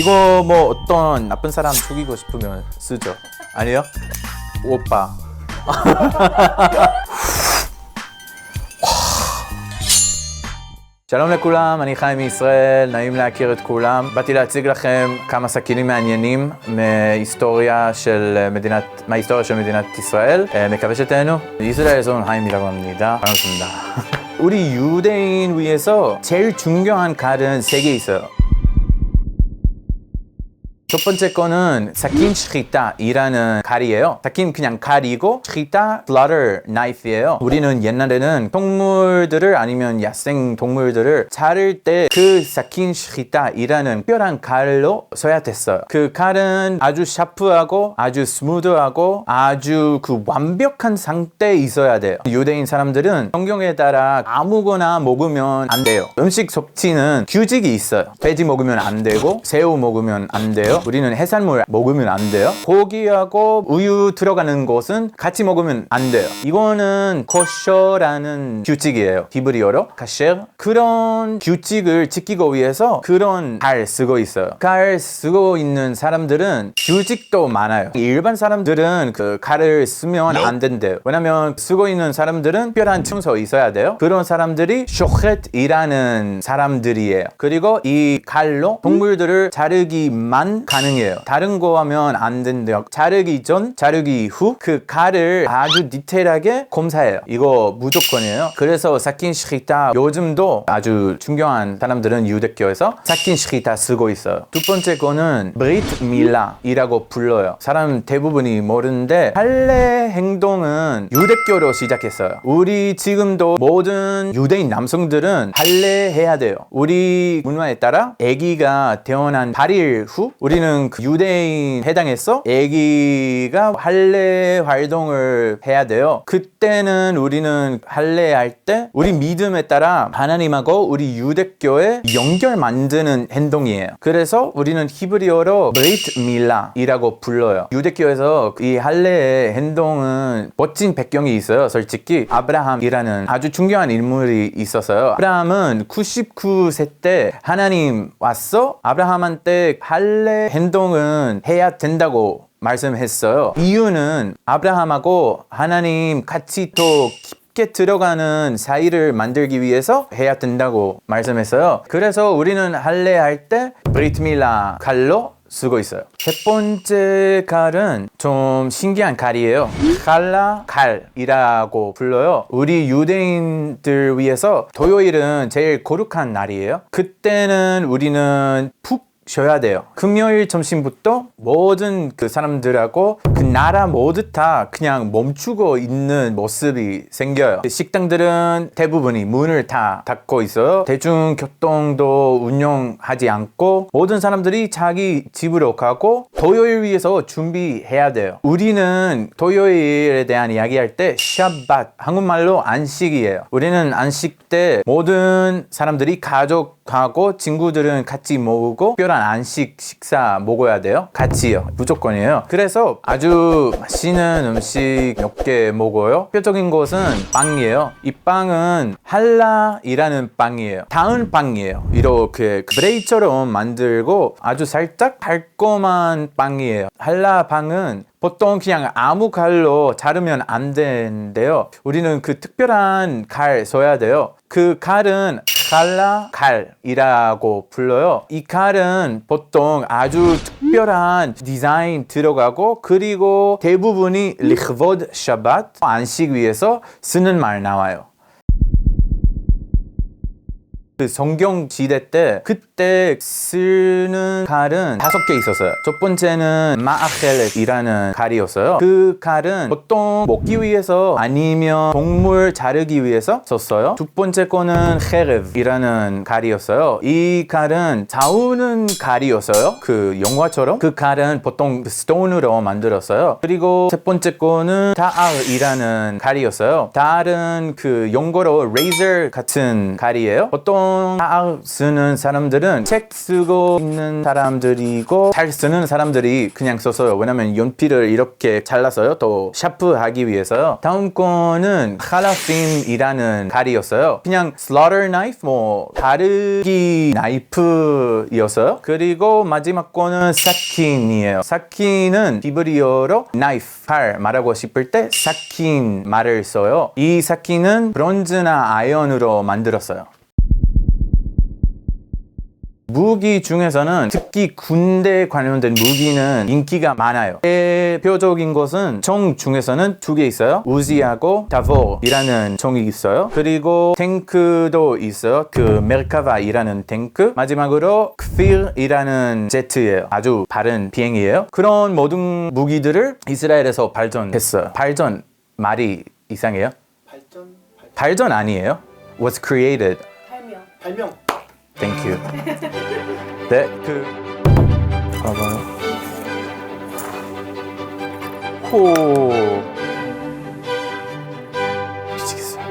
이거 뭐 어떤 나쁜 사람 죽이고 싶으면 쓰죠. 아니요? 오빠. שלום לכולם, אני חיים מישראל, נעים להכיר את כולם. באתי להציג לכם כמה סכינים מעניינים מהיסטוריה של מדינת, מההיסטוריה של מדינת ישראל. אה, מקווה שתהנו. 이스라엘에서 하임이라고 합니다. 반갑습니다. 우리 유대인 위해서 제일 중요한 칼은 세 개 있어요. 첫 번째 거는 사킨 슈히타이라는 칼이에요. 사킨 그냥 칼이고 슈히타 slaughter knife이에요. 우리는 옛날에는 동물들을 아니면 야생 동물들을 자를 때 그 사킨 슈히타이라는 특별한 칼로 써야 됐어요. 그 칼은 아주 샤프하고 아주 스무드하고 아주 그 완벽한 상태에 있어야 돼요. 유대인 사람들은 성경에 따라 아무거나 먹으면 안 돼요. 음식 섭취는 규칙이 있어요. 돼지 먹으면 안 되고 새우 먹으면 안 돼요. 우리는 해산물 먹으면 안 돼요. 고기하고 우유 들어가는 것은 같이 먹으면 안 돼요. 이거는 코셔라는 규칙이에요. 히브리어로 카셰 그런 규칙을 지키기 위해서 그런 칼 쓰고 있어요. 칼 쓰고 있는 사람들은 규칙도 많아요. 일반 사람들은 그 칼을 쓰면 안 된대요. 왜냐면 쓰고 있는 사람들은 특별한 청소 있어야 돼요. 그런 사람들이 쇼헷이라는 사람들이에요. 그리고 이 칼로 동물들을 자르기만 가능해요. 다른 거 하면 안 된대요. 자르기 전, 자르기 후그 칼을 아주 디테일하게 검사해요. 이거 무조건이에요. 그래서 사킨 슈히타 요즘도 아주 중요한 사람들은 유대교에서 사킨 슈히타 쓰고 있어요. 두 번째 거는 브리트 밀라이라고 불러요. 사람 대부분이 모르는데 할례 행동은 유대교로 시작했어요. 우리 지금도 모든 유대인 남성들은 할례 해야 돼요. 우리 문화에 따라 아기가 태어난 8일 후 우리 는 그 유대인 해당해서 아기가 할례 활동을 해야 돼요. 그때는 우리는 할례 할 때 우리 믿음에 따라 하나님하고 우리 유대교의 연결 만드는 행동이에요. 그래서 우리는 히브리어로 브리트 밀라이라고 불러요. 유대교에서 이 할례의 행동은 멋진 배경이 있어요. 솔직히 아브라함이라는 아주 중요한 인물이 있었어요. 아브라함은 99세 때 하나님 왔어 아브라함한테 할례 행동은 해야 된다고 말씀했어요. 이유는 아브라함하고 하나님 같이 더 깊게 들어가는 사이를 만들기 위해서 해야 된다고 말씀했어요. 그래서 우리는 할례 할 때 브리트밀라 칼로 쓰고 있어요. 세 번째 칼은 좀 신기한 칼이에요. 칼라 칼이라고 불러요. 우리 유대인들 위해서 토요일은 제일 거룩한 날이에요. 그때는 우리는 푹 쉬어야 돼요. 금요일 점심부터 모든 그 사람들하고 그 나라 모두 다 그냥 멈추고 있는 모습이 생겨요. 식당들은 대부분이 문을 다 닫고 있어요. 대중교통도 운영하지 않고 모든 사람들이 자기 집으로 가고 토요일 위해서 준비해야 돼요. 우리는 토요일에 대한 이야기할 때 샤bat 한국말로 안식이에요. 우리는 안식 때 모든 사람들이 가족하고 친구들은 같이 모으고 특별한 안식 식사 먹어야 돼요. 같이요. 무조건이에요. 그래서 아주 맛있는 음식 몇 개 먹어요. 대표적인 것은 빵이에요. 이 빵은 할라이라는 빵이에요. 다은 빵이에요. 이렇게 브레이처럼 만들고 아주 살짝 달콤한 빵이에요. 할라 빵은 보통 그냥 아무 칼로 자르면 안 되는데요. 우리는 그 특별한 칼 써야 돼요. 그 칼은 칼라 칼이라고 불러요. 이 칼은 보통 아주 특별한 디자인 들어가고 그리고 대부분이 리흐보드 샤bat 안식 위해서 쓰는 말 나와요. 그 성경 지대 때 그때 쓰는 칼은 다섯 개 있었어요. 첫 번째는 마아헬렛이라는 칼이었어요. 그 칼은 보통 먹기 위해서 아니면 동물 자르기 위해서 썼어요. 두 번째 거는 헤르브이라는 칼이었어요. 이 칼은 자우는 칼이었어요. 그 영화처럼 그 칼은 보통 스톤으로 만들었어요. 그리고 세 번째 거는 다알이라는 칼이었어요. 다알은 그 영어로 레이저 같은 칼이에요. 보통 이런 쓰는 사람들은 책 쓰고 있는 사람들이고 잘 쓰는 사람들이 그냥 썼어요. 왜냐면 연필을 이렇게 잘라서요. 또 샤프하기 위해서요. 다음 거는 칼라핀이라는 칼이었어요. 그냥 slaughter knife 뭐 다르기 나이프이었어요. 그리고 마지막 거는 사킨이에요. 사킨은 히브리어로 knife 칼 말하고 싶을 때 사킨 말을 써요. 이 사킨은 브론즈나 아이언으로 만들었어요. 무기 중에서는 특히 군대 관련된 무기는 인기가 많아요. 대표적인 것은 총 중에서는 두 개 있어요. 우지하고 다볼이라는 총이 있어요. 그리고 탱크도 있어요. 그 메르카바이라는 탱크. 마지막으로 크필이라는 제트예요. 아주 빠른 비행이에요. 그런 모든 무기들을 이스라엘에서 발전했어요. 발전 말이 이상해요? 발전 발, 발전 아니에요? Was created. 발명. 발명 Thank you. 네, 그 봐봐요. 호 미치겠어요.